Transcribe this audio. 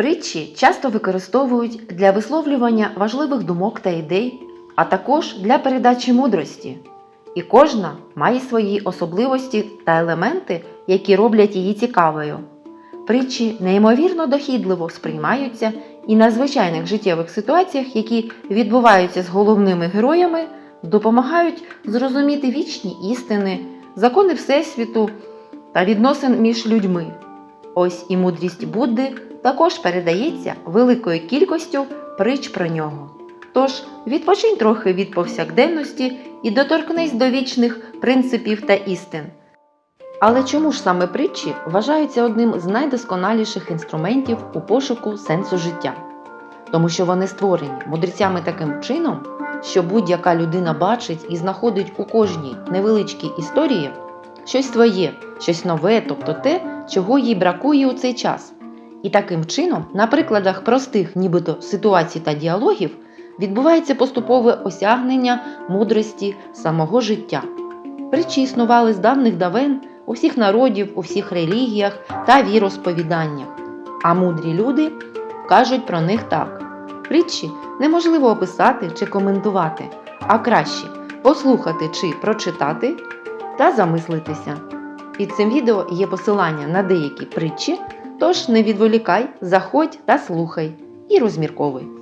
Притчі часто використовують для висловлювання важливих думок та ідей, а також для передачі мудрості. І кожна має свої особливості та елементи, які роблять її цікавою. Притчі неймовірно дохідливо сприймаються і на звичайних життєвих ситуаціях, які відбуваються з головними героями, допомагають зрозуміти вічні істини, закони Всесвіту та відносин між людьми. Ось і мудрість Будди також передається великою кількістю притч про нього. Тож відпочинь трохи від повсякденності і доторкнись до вічних принципів та істин. Але чому ж саме притчі вважаються одним з найдосконаліших інструментів у пошуку сенсу життя? Тому що вони створені мудрецями таким чином, що будь-яка людина бачить і знаходить у кожній невеличкій історії щось своє, щось нове, тобто те, чого їй бракує у цей час. І таким чином, на прикладах простих, нібито ситуацій та діалогів, відбувається поступове осягнення мудрості самого життя. Притчі існували з давних давен у всіх народів, у всіх релігіях та віросповіданнях. А мудрі люди кажуть про них так: притчі неможливо описати чи коментувати, а краще послухати чи прочитати та замислитися. Під цим відео є посилання на деякі притчі, тож не відволікай, заходь та слухай і розмірковуй.